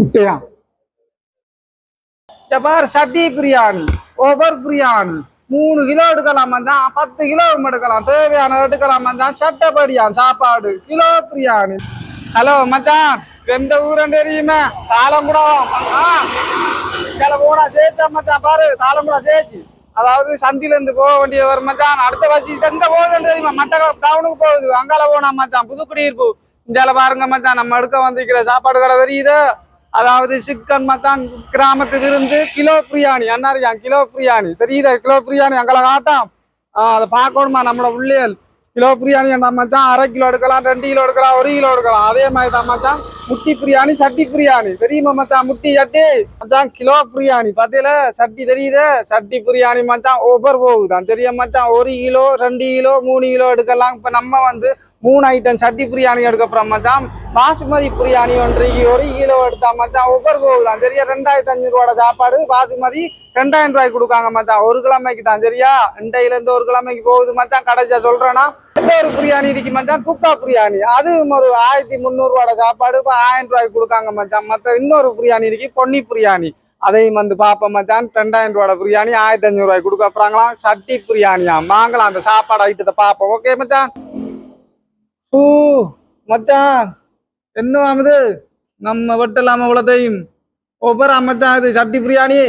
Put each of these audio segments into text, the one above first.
முட்டையா பார் சட்டி பிரியாணி ஓவர் பிரியாணி மூணு கிலோ எடுக்கலாம் தான் பத்து கிலோ எடுக்கலாம் தேவையான எடுக்கலாம் தான் சட்டப்படியான் சாப்பாடு கிலோ பிரியாணி. ஹலோ மச்சான் எந்த ஊரன் தெரியுமே? தாளங்குடம் ஆ போனா சேர்த்தா மச்சான் பாரு தாளங்குடம் சேர்த்து. அதாவது சந்தில இருந்து போக வேண்டிய வரும் மச்சான் அடுத்த வசி எங்க போகுதுன்னு தெரியுமா? மட்டக்களப்பு டவுனுக்கு போகுது அங்கால போனா மச்சான் புதுக்குடியிருப்பு. இந்தியால பாருங்க மச்சான் நம்ம எடுக்க வந்திருக்கிற சாப்பாடு கடை தெரியுது? அதாவது சிக்கன் மச்சான் கிராமத்துக்கு இருந்து கிலோ பிரியாணி அண்ணாரியா கிலோ பிரியாணி. தெரியுதா? கிலோ பிரியாணி அங்கே காட்டாம். அதை பார்க்கணுமா? நம்மளோட உள்ளியல் கிலோ பிரியாணி என்ன மச்சான் அரை கிலோ எடுக்கலாம் ரெண்டு கிலோ எடுக்கலாம் ஒரு கிலோ எடுக்கலாம். அதே மாதிரி தான் மச்சான். முட்டி பிரியாணி சட்டி பிரியாணி. தெரியுமா மச்சான்? முட்டி சட்டி? மச்சான் கிலோ பிரியாணி. பார்த்தீங்களா சட்டி தெரியுத? சட்டி பிரியாணி மச்சான் ஓவர் போகுதான். தெரியும் மச்சான்? ஒரு கிலோ ரெண்டு கிலோ மூணு கிலோ எடுக்கலாம். இப்போ நம்ம வந்து மூணு ஐட்டம் சட்டி பிரியாணி எடுக்கப்புறம் மச்சான். பாசுமதி பிரியாணி ஒன்றைக்கு ஒரு கிலோ எடுத்தா மச்சான் ஒவ்வொரு போகுதான். சரியா? ரெண்டாயிரத்தி அஞ்சு ரூபாய் சாப்பாடு பாசுமதி ரெண்டாயிரம் ரூபாய்க்கு கொடுக்காங்க மச்சான். ஒரு கிழமைக்கு தான் சரியா? ரெண்டையில இருந்து ஒரு கிழமைக்கு போகுது மச்சான். கடைசியா சொல்றேன்னா இந்த ஒரு பிரியாணி இருக்கு மச்சான்? குக்கா பிரியாணி அது ஒரு ஆயிரத்தி முந்நூறுவாட சாப்பாடு இப்போ ஆயிரம் ரூபாய்க்கு கொடுக்காங்க மச்சான். மற்ற இன்னொரு பிரியாணி இருக்கு பொன்னி பிரியாணி அதையும் வந்து பார்ப்போம் மச்சான். ரெண்டாயிரம் ரூபாய் பிரியாணி ஆயிரத்தி அஞ்சூறு ரூபாய்க்கு கொடுக்க போறாங்களாம் சட்டி பிரியாணியா வாங்கலாம் அந்த சாப்பாடு ஐட்டத்தை பார்ப்போம் ஓகே மச்சான்? ஊ மச்சான். என்ன ஆகுது நம்ம வெட்டலாம இவ்வளோத்தையும் ஒவ்வொரு மச்சான் இது சட்டி பிரியாணி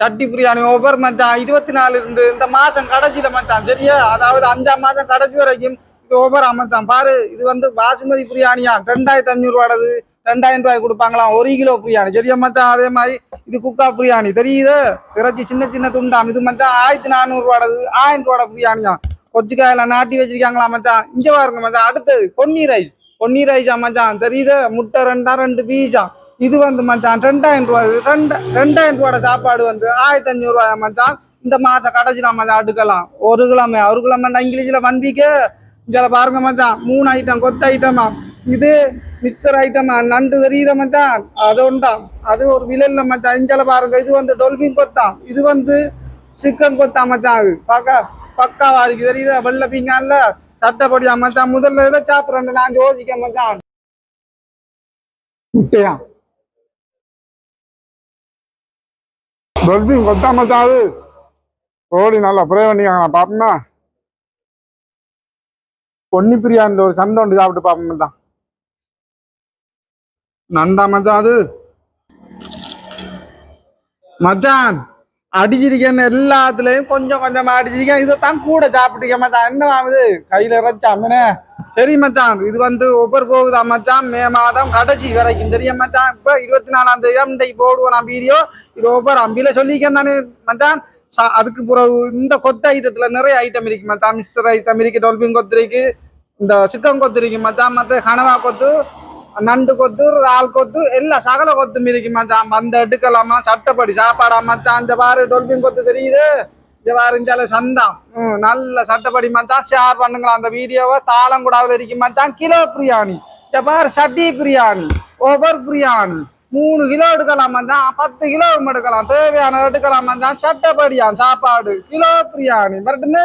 சட்டி பிரியாணி ஒவ்வொரு மச்சான். இருபத்தி நாலு இருந்து இந்த மாசம் கடைசியில மச்சான். சரியா? அதாவது அஞ்சாம் மாசம் கடைசி வரைக்கும் இது ஒவ்வொரு அமைச்சான் பாரு இது வந்து பாசுமதி பிரியாணியா? ரெண்டாயிரத்தி அஞ்சூறு ரூபாடது. ரெண்டாயிரம் ரூபாய் கொடுப்பாங்களாம். ஒரு கிலோ பிரியாணி. சரியா மச்சான்? அதே மாதிரி இது குக்கா பிரியாணி. தெரியுது? இறைச்சி சின்ன சின்ன துண்டாம். இது மச்சான் ஆயிரத்தி நானூறு ரூபாடது. ஆயிரம் ரூபாட பிரியாணியா? கொச்சிக்காயில நாட்டி வச்சிருக்காங்களா மச்சான்? இங்க பாருங்க மச்சான். அடுத்தது பொன்னி ரைஸ் பொன்னி ரைஸா மச்சான். தெரியுது? முட்டை ரெண்டா ரெண்டு பீஸா இது வந்து மச்சான் ரெண்டாயிரம் ரூபா ரெண்டு ரெண்டாயிரம் ரூபாயோட சாப்பாடு வந்து ஆயிரத்தி அஞ்சூறு ரூபாய் மச்சான்? இந்த மாசம் கடைசியில மச்சான் அடுக்கலாம். ஒரு கிழமை ஒரு கிழமை இங்கிலீஷில் வந்திக்கு. இதில் பாருங்க மச்சான் மூணு ஐட்டம் கொத்த ஐட்டமா இது மிக்சர் ஐட்டமா நண்டு தெரியுத மச்சான்? அது உண்டாம் அது ஒரு விலையில் மச்சான். இஞ்சால பாருங்க இது வந்து டொல்பின் கொத்தான் இது வந்து சிக்கன் கொத்தா மச்சான் அது. பார்க்க பக்காவா இருக்கு தெரியுதா? வெள்ளை பீங்கான்ல சட்டப்படியா மச்சான்? முதல்ல இதை சாப்பிட்றேன் நான் யோசிக்க மச்சான். முட்டையா? டொல்பின் கொத்தா மச்சாது அது ஓடி நல்லா ப்ரே பண்ணிக்காங்க பாப்போமா பொன்னி பிரியாணில ஒரு சந்தை ஒன்று சாப்பிட்டு பாப்போம் தான். நண்டா மச்சான் அது. மச்சான்! அடிச்சிருக்கேன் எல்லாத்துலயும் கொஞ்சம் கொஞ்சமா அடிச்சிருக்கேன். இதை தான் கூட சாப்பிட்டுக்க மச்சான். என்ன ஆகுது கையில இறைச்சாமனே சரி மச்சான். இது வந்து ஒவ்வொரு போகுதா மச்சான்? மே மாதம் கடைசி வரைக்கும் தெரியும் மச்சான். இப்ப இருபத்தி நாலாம் தேதி இன்றைக்கு போடுவோம் நான் வீடியோ இது ஒவ்வொரு அம்பியில சொல்லியிருக்கேன் தானே மச்சான். சா- அதுக்கு பிறகு இந்த கொத்த ஐட்டத்துல நிறைய ஐட்டம் இருக்கு மச்சான். மிக்சர் ஐட்டம் இருக்கு டொல்பின் கொத்து இருக்கு இந்த சிக்கன் கொத்து இருக்கு மச்சான். மற்ற கனவா கொத்து நண்டு கொத்து இறால் கொத்து எல்லாம் சகல கொத்து இருக்கு மச்சான். வந்து எடுக்கலாமா சட்டப்படி சாப்பாடா மச்சான். இந்த பாரு டொல்பின் கொத்து தெரியுது? இந்த பாரு இந்த சந்தம். ம், நல்ல சட்டப்படி மச்சான். ஷேர் பண்ணுங்களா அந்த வீடியோவை. தாளங்குடாவில் இருக்கு மச்சான். கிலோ பிரியாணி. இந்த பாரு சட்டி பிரியாணி ஓவர் பிரியாணி. மூணு கிலோ எடுக்கலாம் மச்சான். பத்து கிலோ எடுக்கலாம். தேவையான எடுக்கலாம் மச்சான். சட்டப்படியான் சாப்பாடு. கிலோ பிரியாணி. பரட்டுன்னு